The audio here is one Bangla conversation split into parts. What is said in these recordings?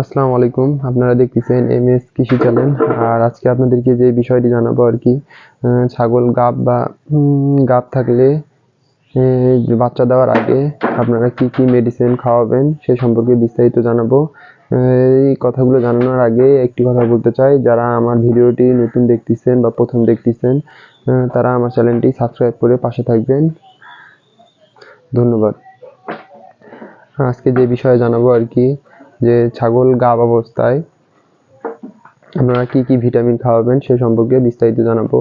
আসসালামু আলাইকুম। আপনারা দেখতেছেন এম এস কৃষি চ্যানেল। আর আজকে আপনাদেরকে যে বিষয়টি জানাব আর কি ছাগল গাব বা গাব থাকলে বাচ্চা দেওয়ার আগে আপনারা কি কি মেডিসিন খাওয়াবেন সে সম্পর্কে বিস্তারিত জানাব। এই কথাগুলো জানানোর আগে একটি কথা বলতে চাই। যারা আমার ভিডিওটি নতুন দেখতেছেন বা প্রথম দেখতেছেন তারা আমার চ্যানেলটি সাবস্ক্রাইব করে পাশে থাকবেন। ধন্যবাদ। আজকে যে বিষয়ে জানাব আর কি যে ছাগল গাব অবস্থায় আপনারা কি কি ভিটামিন খাওয়াবেন সে সম্পর্কে বিস্তারিত জানাব।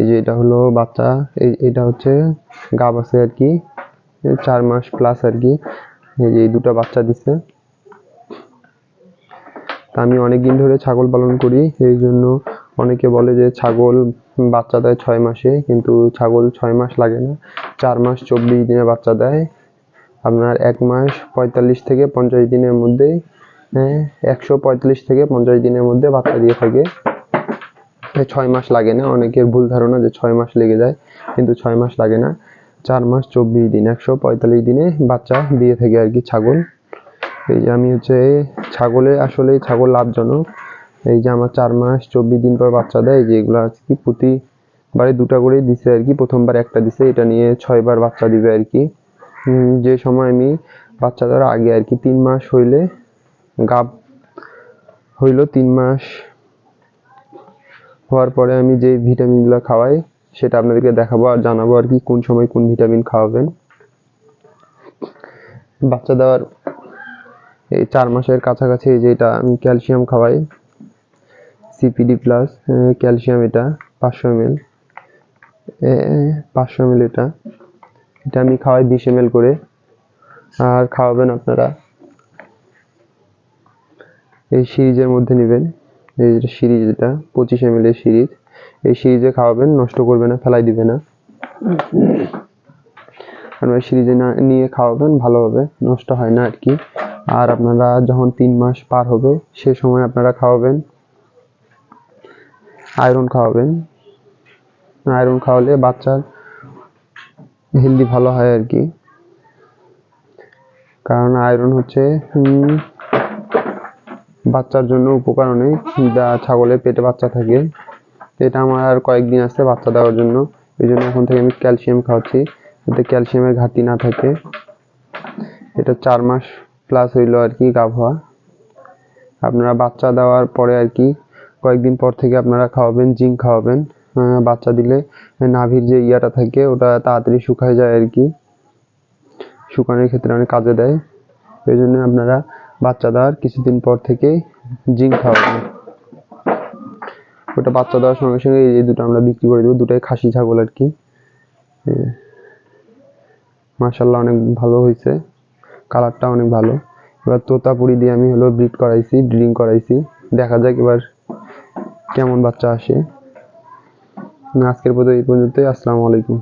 এই যে এটা হলো বাচ্চা এটা হচ্ছে গাব আছে আর কি, চার মাস প্লাস আর কি। এই যে দুটো বাচ্চা দিচ্ছে তা আমি অনেক দিন ধরে ছাগল পালন করি, এই জন্য অনেকে বলে যে ছাগল বাচ্চা দেয় ছয় মাসে, কিন্তু ছাগল ছয় মাস লাগে না, চার মাস চব্বিশ দিনে বাচ্চা দেয়। আপনার এক মাস পঁয়তাল্লিশ থেকে পঞ্চাশ দিনের মধ্যেই হ্যাঁ একশো পঁয়তাল্লিশ থেকে পঞ্চাশ দিনের মধ্যে বাচ্চা দিয়ে থাকে। ছয় মাস লাগে না, অনেকের ভুল ধারণা যে ছয় মাস লেগে যায়, কিন্তু ছয় মাস লাগে না। চার মাস চব্বিশ দিন, একশো পঁয়তাল্লিশ দিনে বাচ্চা দিয়ে থাকে আর কি ছাগল। এই যে আমি হচ্ছে ছাগলে আসলে ছাগল লাভজনক। এই যে আমার চার মাস চব্বিশ দিন পর বাচ্চা দেয়, যে এগুলো আছে কি প্রতিবারে দুটা করে দিছে আর কি, প্রথমবার একটা দিছে, এটা নিয়ে ছয়বার বাচ্চা দিবে আর কি। যে সময় আমি বাচ্চা দেওয়ার আগে আর কি তিন মাস হইলে গাব হইল তিন মাস হওয়ার পরে আমি যে ভিটামিনগুলো খাওয়াই, সেটা আপনাদেরকে দেখাবো আর জানাব আর কি কোন সময় কোন ভিটামিন খাওয়াবেন। বাচ্চা দেওয়ার এই চার মাসের কাছাকাছি এই যে এটা আমি ক্যালসিয়াম খাওয়াই, সিপিডি প্লাস ক্যালসিয়াম এটা, পাঁচশো এম এল পাঁচশো এম এল এটা। এটা আমি খাওয়াই বিশ এম করে। আর খাওয়াবেন আপনারা এই সিরিজের মধ্যে নেবেন। এই যেটা সিরিজ এটা, পঁচিশ এম এর সিরিজ। এই সিরিজে খাওয়াবেন, নষ্ট করবে না, ফেলাই দিবে না। আপনারা সিরিজে না নিয়ে খাওয়াবেন, ভালো হবে, নষ্ট হয় না আর কি। আর আপনারা যখন তিন মাস পার হবে, সে সময় আপনারা খাওয়াবেন। আয়রন খাওয়াবেন। আয়রন খাওয়ালে বাচ্চার হেলদি ভালো হয় আর কি। কারণ আয়রন হচ্ছে বাচ্চার জন্য উপকার অনেক। যা ছাগলের পেটে বাচ্চা থাকে, এটা আমার আর কয়েকদিন আছে বাচ্চা দেওয়ার জন্য। এই জন্য এখন থেকে আমি ক্যালসিয়াম খাওয়াচ্ছি, যাতে ক্যালসিয়ামের ঘাটতি না থাকে। এটা চার মাস প্লাস হইল আর কি গাভ আপনারা বাচ্চা দেওয়ার পরে আর কি কয়েকদিন পর থেকে আপনারা খাওয়াবেন জিঙ্ক খাওয়াবেন। বাচ্চা দিলে নাভির যে ইয়াটা থাকে, ওটা তাড়াতাড়ি শুকায় যায় আর কি। শুকানোর ক্ষেত্রে অনেক কাজে দেয়। এই জন্য আপনারা বাচ্চা দেওয়ার কিছুদিন পর থেকে জিঙ্ক খাওয়াবেন। ওটা বাচ্চা দেওয়ার সঙ্গে সঙ্গে এই দুটো আমরা বিক্রি করে দেবো, দুটাই খাসি ছাগল আর কি। মার্শাল্লাহ অনেক ভালো হয়েছে। কালারটা অনেক ভালো। এবার তোতাপুরি দিয়ে আমি হলো ব্রিড করাইছি, ব্রিডিং করাইছি। দেখা যাক এবার কেমন বাচ্চা আসে। আজকের পর্যন্ত এই পর্যন্তই। আসসালামু আলাইকুম।